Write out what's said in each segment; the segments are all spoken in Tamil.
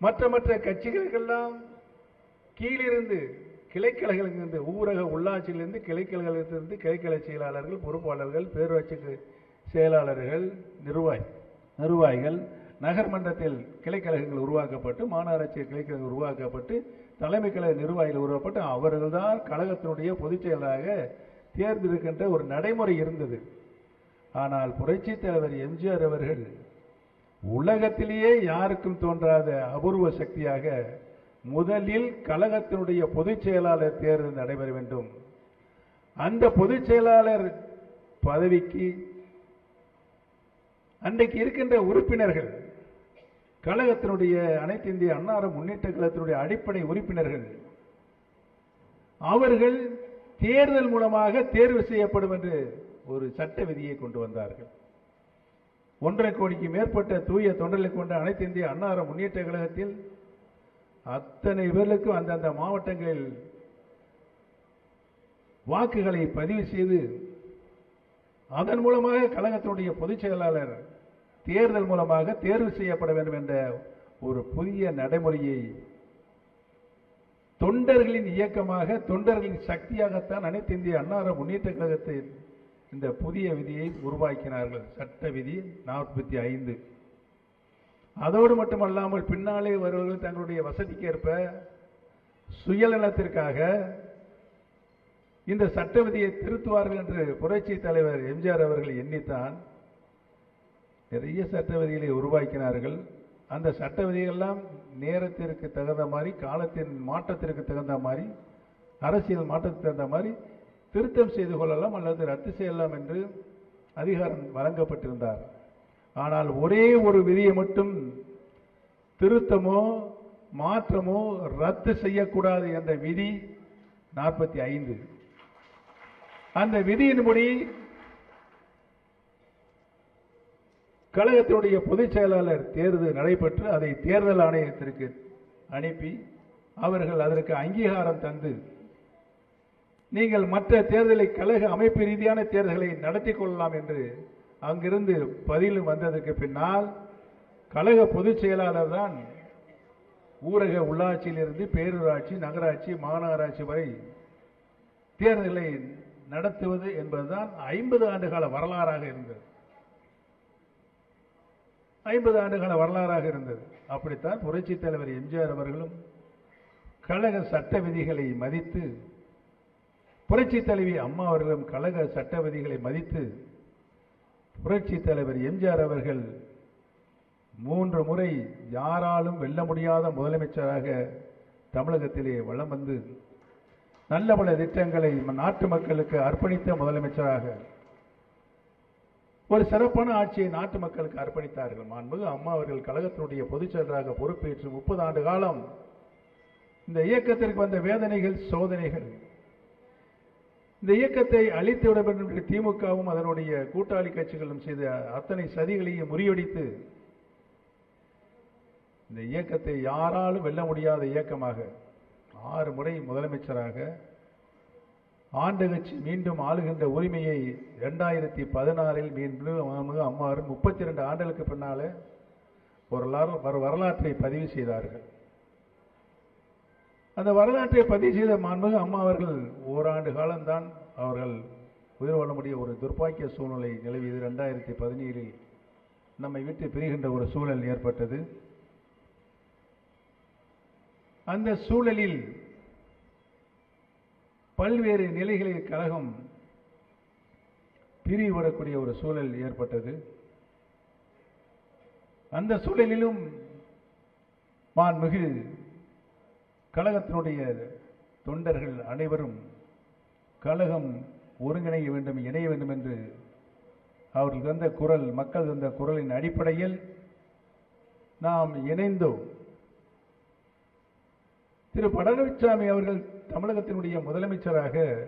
மற்ற மற்ற கட்சிகளுக்கெல்லாம் கீழிருந்து கிளைக்கழகங்களிலிருந்து ஊரக உள்ளாட்சியிலிருந்து கிளைக்கழகத்திலிருந்து கிளைக்கழக செயலாளர்கள் பொறுப்பாளர்கள் பேரூராட்சி செயலாளர்கள் நிர்வாகி நிர்வாகிகள் நகர்மன்றத்தில் கிளைக்கழகங்கள் உருவாக்கப்பட்டு மாநகராட்சி கிளைக்கழகங்கள் உருவாக்கப்பட்டு தலைமை கழக நிர்வாகிகள் உருவாக்கப்பட்டு அவர்கள்தான் கழகத்தினுடைய பொதுச் செயலராக தேர்ந்தெடுக்கின்ற ஒரு நடைமுறை இருந்தது. ஆனால் புரட்சித் தலைவர் எம்ஜிஆர் அவர்கள் உலகத்திலேயே யாருக்கும் தோன்றாத அபூர்வ சக்தியாக முதலில் கழகத்தினுடைய பொதுச் செயலாளர் தேர்தல் நடைபெற வேண்டும். அந்த பொதுச் செயலாளர் பதவிக்கு அன்றைக்கு இருக்கின்ற உறுப்பினர்கள் கழகத்தினுடைய அனைத்து இந்திய அன்னார முன்னேற்ற கழகத்தினுடைய அடிப்படை உறுப்பினர்கள் அவர்கள் தேர்தல் மூலமாக தேர்வு செய்யப்படும் என்று ஒரு சட்ட விதியை கொண்டு வந்தார்கள். ஒன்றரை கோடிக்கு மேற்பட்ட தூய தொண்டர்களை கொண்ட அனைத்து இந்திய அன்னார முன்னேற்ற கழகத்தில் அத்தனை பேர்களுக்கும் அந்தந்த மாவட்டங்களில் வாக்குகளை பதிவு செய்து அதன் மூலமாக கழகத்தினுடைய பொதுச் செயலாளர் தேர்தல் மூலமாக தேர்வு செய்யப்பட வேண்டும் என்ற ஒரு புதிய நடைமுறையை தொண்டர்களின் இயக்கமாக தொண்டர்களின் சக்தியாகத்தான் அனைத்து இந்திய அன்னார முன்னேற்ற கழகத்தை இந்த புதிய விதியை உருவாக்கினார்கள். சட்ட விதி நாற்பத்தி ஐந்து. அதோடு மட்டுமல்லாமல் பின்னாலே வருவர்கள் தங்களுடைய வசதிக்கேற்ப சுயநலத்திற்காக இந்த சட்ட விதியை திருத்துவார்கள் என்று புரட்சி தலைவர் எம்ஜிஆர் அவர்கள் எண்ணித்தான் நிறைய சட்ட விதிகளை உருவாக்கினார்கள். அந்த சட்ட விதிகள்லாம் நேரத்திற்கு தகுந்த மாதிரி காலத்தின் மாற்றத்திற்கு தகுந்த மாதிரி அரசியல் மாற்றத்துக்கு தகுந்த மாதிரி திருத்தம் செய்து கொள்ளலாம் அல்லது ரத்து செய்யலாம் என்று அதிகாரம் வழங்கப்பட்டிருந்தார். ஆனால் ஒரே ஒரு விதியை மட்டும் திருத்தமோ மாற்றமோ ரத்து செய்யக்கூடாது என்ற விதி நாற்பத்தி ஐந்து அந்த விதியின்படி கழகத்தினுடைய பொதுச் செயலாளர் தேர்தல் நடைபெற்று அதை தேர்தல் ஆணையத்திற்கு அனுப்பி அவர்கள் அதற்கு அங்கீகாரம் தந்து நீங்கள் மற்ற தேர்தலை கழக அமைப்பு ரீதியான தேர்தல்களை நடத்தி கொள்ளலாம் என்று அங்கிருந்து பதில் வந்ததற்கு பின்னால் கழக பொதுச் செயலாளர் தான் ஊரக உள்ளாட்சியிலிருந்து பேரூராட்சி நகராட்சி மாநகராட்சி வரை தேர்தலை நடத்துவது என்பதுதான் ஐம்பது ஆண்டுகால வரலாறாக இருந்தது. ஐம்பது ஆண்டுகால வரலாறாக இருந்தது. அப்படித்தான் புரட்சித் தலைவர் எம்ஜிஆர் அவர்களும் கழக சட்ட விதிகளை மதித்து புரட்சி தலைவி அம்மா அவர்களும் கழக சட்ட விதிகளை மதித்து புரட்சித் தலைவர் எம்ஜிஆர் அவர்கள் மூன்று முறை யாராலும் வெல்ல முடியாத முதலமைச்சராக தமிழகத்திலே வலம் வந்து நல்ல பல திட்டங்களை நாட்டு மக்களுக்கு அர்ப்பணித்த முதலமைச்சராக ஒரு சிறப்பான ஆட்சியை நாட்டு மக்களுக்கு அர்ப்பணித்தார்கள். மாண்புமிகு அம்மா அவர்கள் கழகத்தினுடைய பொதுச் செயலராக பொறுப்பேற்று முப்பது ஆண்டு காலம் இந்த இயக்கத்திற்கு வந்த வேதனைகள் சோதனைகள் இந்த இயக்கத்தை அழித்து விட வேண்டும் என்று திமுகவும் அதனுடைய கூட்டாளி கட்சிகளும் செய்த அத்தனை சதிகளையும் முறியடித்து இந்த இயக்கத்தை யாராலும் வெல்ல முடியாத இயக்கமாக ஆறு முறை முதலமைச்சராக ஆண்டு கட்சி மீண்டும் ஆளுகின்ற உரிமையை இரண்டாயிரத்தி பதினாறில் மீண்டும் அம்மாறு முப்பத்தி ரெண்டு ஆண்டுகளுக்கு பின்னாலே ஒரு வரலாற்றை பதிவு செய்தார்கள். அந்த வரலாற்றை பதிவு செய்த மாண்புமிகு அம்மா அவர்கள் ஓராண்டு காலம்தான் அவர்கள் உயிர் வாழ முடிய ஒரு துர்ப்பாக்கிய சூழ்நிலை நிலவியது. ரெண்டாயிரத்தி பதினேழில் நம்மை விட்டு பிரிகின்ற ஒரு சூழல் ஏற்பட்டது. அந்த சூழலில் பல்வேறு நிலைகளில் கழகம் பிரிவிடக்கூடிய ஒரு சூழல் ஏற்பட்டது. அந்த சூழலிலும் மாண்புமிகு கழகத்தினுடைய தொண்டர்கள் அனைவரும் கழகம் ஒருங்கிணைய வேண்டும் இணைய வேண்டும் என்று அவர்கள் தந்த குரல் மக்கள் தந்த குரலின் அடிப்படையில் நாம் இணைந்தோம். திரு. பழனிசாமி அவர்கள் தமிழகத்தினுடைய முதலமைச்சராக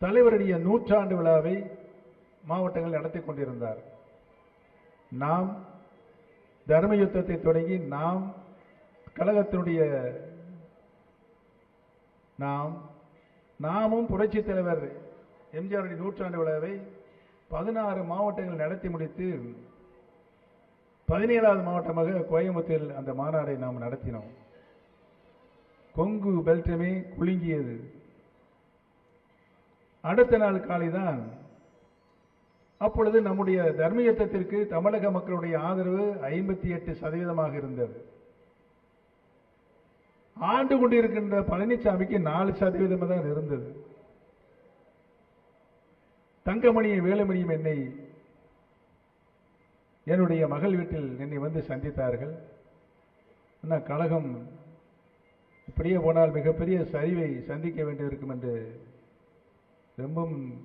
தலைவருடைய நூற்றாண்டு விழாவை மாவட்டங்கள் நடத்தி கொண்டிருந்தார். நாம் தர்ம யுத்தத்தை தொடங்கி நாம் கழகத்தினுடைய நாம் நாமும் புரட்சித் தலைவர் எம்ஜிஆருடைய நூற்றாண்டு விழாவை பதினாறு மாவட்டங்கள் நடத்தி முடித்து பதினேழாவது மாவட்டமாக கோயம்புத்தூரில் அந்த மாநாடை நாம் நடத்தினோம். கொங்கு பெல்டமே குலுங்கியது. அடுத்த நாள் காலை தான் அப்பொழுது நம்முடைய தர்மயத்திற்கு தமிழக மக்களுடைய ஆதரவு ஐம்பத்தி எட்டு சதவீதமாக இருந்தது. ஆண்டு கொண்டிருக்கின்ற பழனிசாமிக்கு நாலு சதவீதம் தான் இருந்தது. தங்கமணியும் வேலுமணியும் என்னை என்னுடைய மகள் வீட்டில் என்னை வந்து சந்தித்தார்கள். அண்ணா கழகம் இப்படியே போனால் மிகப்பெரிய சரிவை சந்திக்க வேண்டியிருக்கும் என்று ரொம்பவும்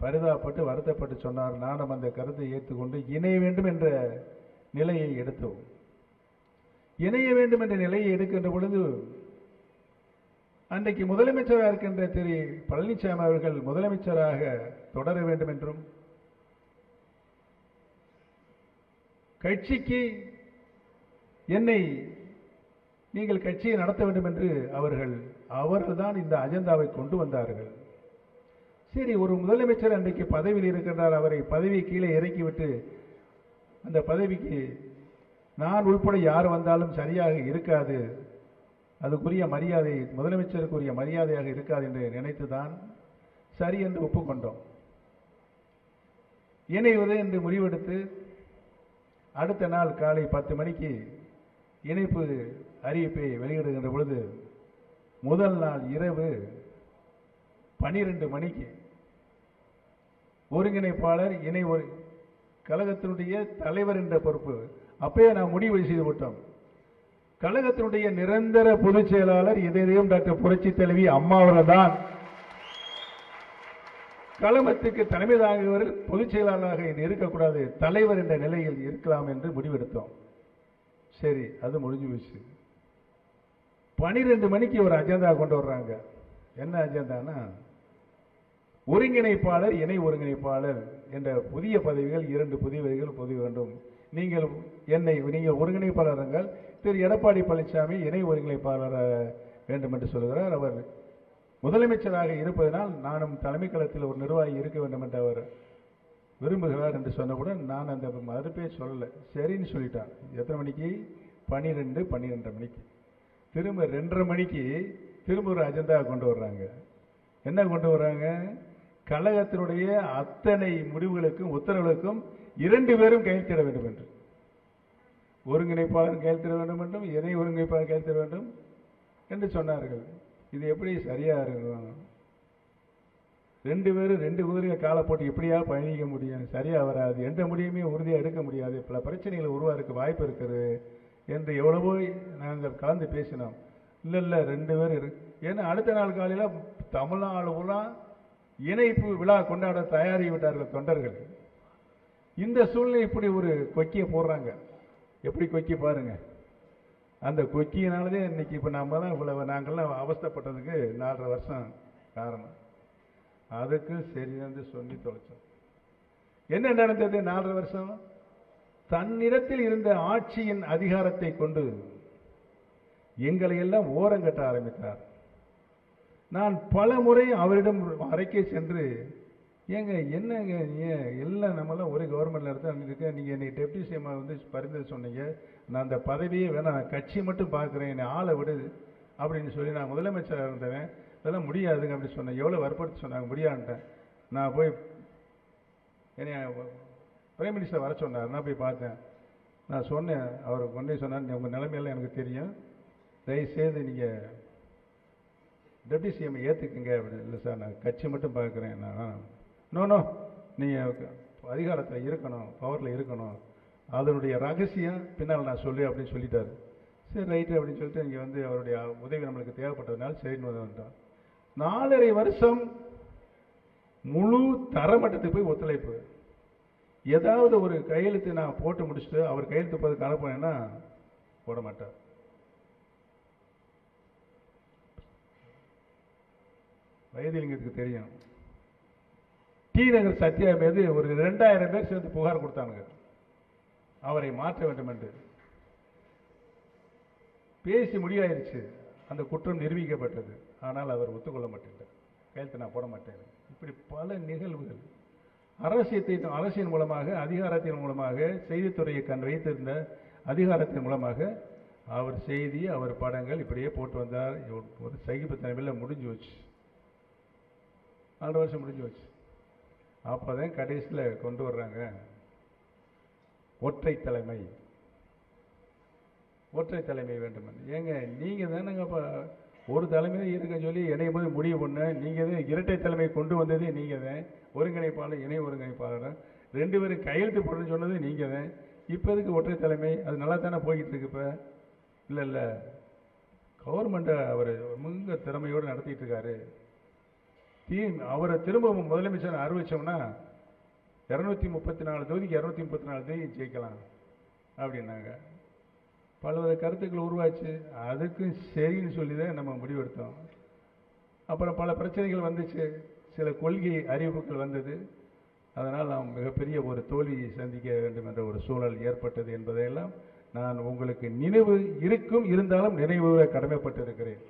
பரிதாப்பட்டு வருத்தப்பட்டு சொன்னார். நானும் அந்த கருத்தை ஏற்றுக்கொண்டு இணைய வேண்டும் என்ற நிலையை எடுத்தோம். இணைய வேண்டும் என்ற நிலையை எடுக்கின்ற பொழுது அன்றைக்கு முதலமைச்சராக இருக்கின்ற திரு பழனிசாமி அவர்கள் முதலமைச்சராக தொடர வேண்டும் என்றும் கட்சிக்கு என்னை நீங்கள் கட்சியை நடத்த வேண்டும் என்று அவர்கள் அவர்கள்தான் இந்த அஜெண்டாவை கொண்டு வந்தார்கள். சரி ஒரு முதலமைச்சர் அன்றைக்கு பதவியில் இருக்கின்றார் அவரை பதவி கீழே இறக்கிவிட்டு அந்த பதவிக்கு நான் உள்பட யார் வந்தாலும் சரியாக இருக்காது. அதுக்குரிய மரியாதை முதலமைச்சருக்குரிய மரியாதையாக இருக்காது என்று நினைத்து தான் சரி என்று ஒப்புக்கொண்டோம். இணைவது என்று முடிவெடுத்து அடுத்த நாள் காலை பத்து மணிக்கு இணைப்பு அறிவிப்பை வெளியிடுகின்ற பொழுது முதல் நாள் இரவு பனிரெண்டு மணிக்கு ஒருங்கிணைப்பாளர் இணை ஒரு கழகத்தினுடைய தலைவர் என்ற பொறுப்பு அப்பயே நான் முடிவு செய்து விட்டோம். கழகத்தினுடைய நிரந்தர பொதுச் செயலாளர் இதயம் டாக்டர் புரட்சி தலைவி அம்மாவரை தான் கழகத்துக்கு தலைமை தாங்குவர் பொதுச் செயலாளராக இருக்கக்கூடாது தலைவர் என்ற நிலையில் இருக்கலாம் என்று முடிவெடுத்தோம். சரி அது முடிஞ்சு போச்சு. பனிரெண்டு மணிக்கு ஒரு அஜெண்டா கொண்டு வர்றாங்க. என்ன அஜெண்டானா ஒருங்கிணைப்பாளர் இணை ஒருங்கிணைப்பாளர் என்ற புதிய பதவிகள் இரண்டு புதிய பதவிகள் வேண்டும். நீங்கள் என்னை நீங்கள் ஒருங்கிணைப்பாளருங்கள். திரு. எடப்பாடி பழனிசாமி இணை ஒருங்கிணைப்பாளர் வேண்டும் என்று சொல்கிறார். அவர் முதலமைச்சராக இருப்பதனால் நானும் தலைமை களத்தில் ஒரு நிர்வாகி இருக்க வேண்டும் என்று அவர் விரும்புகிறார் என்று சொன்னவுடன் நான் அந்த மறுப்பே சொல்லலை. சரின்னு சொல்லிட்டான். எத்தனை மணிக்கு? பன்னிரெண்டு பன்னிரெண்டரை மணிக்கு. திரும்ப ரெண்டரை மணிக்கு திரும்ப ஒரு அஜெண்டா கொண்டு வர்றாங்க. என்ன கொண்டு வர்றாங்க? கழகத்தினுடைய அத்தனை முடிவுகளுக்கும் உத்தரவுகளுக்கும் இரண்டு பேரும் கையெழுத்திட வேண்டும் என்று. ஒருங்கிணைப்பாளர் கையெழுத்திட வேண்டும் என்றும் இணை ஒருங்கிணைப்பாளர் கையெழுத்திட வேண்டும் என்று சொன்னார்கள். இது எப்படி சரியாக இருக்கும் ரெண்டு பேரும் ரெண்டு குதிரையை காலை போட்டு எப்படியா பயணிக்க முடியும்? சரியாக வராது. எந்த முடியுமே உறுதியாக எடுக்க முடியாது. பல பிரச்சனைகள் உருவாருக்கு வாய்ப்பு இருக்கிறது என்று எவ்வளவோ நாங்கள் கலந்து பேசினோம். இல்லை இல்லை ரெண்டு பேர் இரு. ஏன்னா அடுத்த நாள் காலையில் தமிழ்நாடு பூரா இணைப்பு விழா கொண்டாட தயாரி விட்டார்கள் தொண்டர்கள். இந்த சூழ்நிலை இப்படி ஒரு கொக்கியை போடுறாங்க. எப்படி கொக்கி பாருங்க. அந்த கொக்கியினாலதே இன்னைக்கு இப்போ நம்ம தான் இவ்வளவு நாங்கள்லாம் அவஸ்தைப்பட்டதுக்கு நாலரை வருஷம் காரணம். அதுக்கு சரி வந்து சொல்லி தொலைச்சோம். என்ன நடந்தது நாலரை வருஷம்? தன்னிடத்தில் இருந்த ஆட்சியின் அதிகாரத்தை கொண்டு எங்களை எல்லாம் ஓரங்கட்ட ஆரம்பித்தார். நான் பல முறை அவரிடம் அறைக்கே சென்று ஏங்க என்னங்க ஏன் எல்லாம் நம்மளாம் ஒரே கவர்மெண்ட்டில் இருந்தா இருக்கேன் நீங்கள் என்னை டெப்டி சிஎம்மாக வந்து பரிந்துரை சொன்னீங்க. நான் அந்த பதவியே வேணாம். நான் கட்சி மட்டும் பார்க்குறேன். என்னை ஆளை விடு அப்படின்னு சொல்லி நான் முதலமைச்சராக இருந்தவன். இதெல்லாம் முடியாதுங்க அப்படின்னு சொன்னேன். எவ்வளோ வற்புறுத்தி சொன்னாங்க. முடியான்ட்டேன். நான் போய் என்னை பிரைம் மினிஸ்டர் வர சொன்னார். நான் போய் பார்த்தேன். நான் சொன்னேன். அவர் கொண்டே சொன்னார் உங்கள் நிலைமையெல்லாம் எனக்கு தெரியும். தயவுசெய்து நீங்கள் டெப்டி சிஎம் ஏற்றுக்குங்க அப்படின்னு இல்லை சார். நான் கட்சி மட்டும் பார்க்குறேன். நான் நோ நோ நீங்கள் அதிகாரத்தில் இருக்கணும் பவரில் இருக்கணும். அதனுடைய ரகசியம் பின்னால் நான் சொல்லு அப்படின்னு சொல்லிட்டாரு. சரி ரைட்டு அப்படின்னு சொல்லிட்டு இங்கே வந்து அவருடைய உதவி நம்மளுக்கு தேவைப்பட்டதுனால சரின்னு வந்துட்டோம் நாலரை வருஷம் முழு தரமட்டத்துக்கு போய் ஒத்துழைப்பு. ஏதாவது ஒரு கையெழுத்து நான் போட்டு முடிச்சுட்டு அவர் கையெழுத்து போதுக்கு அனுப்புனேன்னா போட மாட்டார். வயதிலிங்கத்துக்கு தெரியும். டி நகர் சத்யா மீது ஒரு ரெண்டாயிரம் பேர் சேர்ந்து புகார் கொடுத்தாங்க அவரை மாற்ற வேண்டும் என்று பேசி முடிவாயிருச்சு அந்த குற்றம் நிரூபிக்கப்பட்டது. ஆனால் அவர் ஒத்துக்கொள்ள மாட்டேன் கையெழுத்து நான் போட மாட்டேன். இப்படி பல நிகழ்வுகள். அரசியத்தை அரசின் மூலமாக அதிகாரத்தின் மூலமாக செய்தித்துறையை கண் வைத்திருந்த அதிகாரத்தின் மூலமாக அவர் செய்தி அவர் படங்கள் இப்படியே போட்டு வந்தார். ஒரு சகிப்பு தனிமையில் முடிஞ்சு வச்சு நாலு வருஷம் முடிஞ்சு வச்சு அப்போதான் கடைசியில் கொண்டு வர்றாங்க. ஒற்றை தலைமை. ஒற்றை தலைமை வேண்டும் ஏங்க நீங்கள் தானேங்கப்பா ஒரு தலைமை இருக்குன்னு சொல்லி இணையும் போது முடிவு பண்ண நீங்கள் தான் இரட்டை தலைமை கொண்டு வந்ததே நீங்கள் தான். ஒருங்கிணைப்பாளர் இணை ஒருங்கிணைப்பாளர்? ரெண்டு பேரும் கையெழுத்து போடுன்னு சொன்னது நீங்கள் தான். இப்போ எதுக்கு ஒற்றை தலைமை? அது நல்லா தானே போய்கிட்டு இருக்கு இப்போ. இல்லை இல்லை. கவர்மெண்ட்டை அவர் மிக திறமையோடு நடத்திட்டு இருக்காரு. தீம் அவரை திரும்ப முதலமைச்சர் அறிவிச்சோம்னா இரநூத்தி முப்பத்தி நாலு தொகுதிக்கு இரநூத்தி முப்பத்தி நாலு தொகுதி ஜெயிக்கலாம் அப்படின்னாங்க. பல்வேறு கருத்துக்கள் உருவாச்சு. அதுக்கும் சரின்னு சொல்லி தான் நம்ம முடிவெடுத்தோம். அப்புறம் பல பிரச்சனைகள் வந்துச்சு. சில கொள்கை அறிவிப்புகள் வந்தது. அதனால் நாம் மிகப்பெரிய ஒரு தோல்வியை சந்திக்க வேண்டும் என்ற ஒரு சூழல் ஏற்பட்டது என்பதையெல்லாம் நான் உங்களுக்கு நினைவு இருக்கும் இருந்தாலும் நினைவுற கடமைப்பட்டிருக்கிறேன்.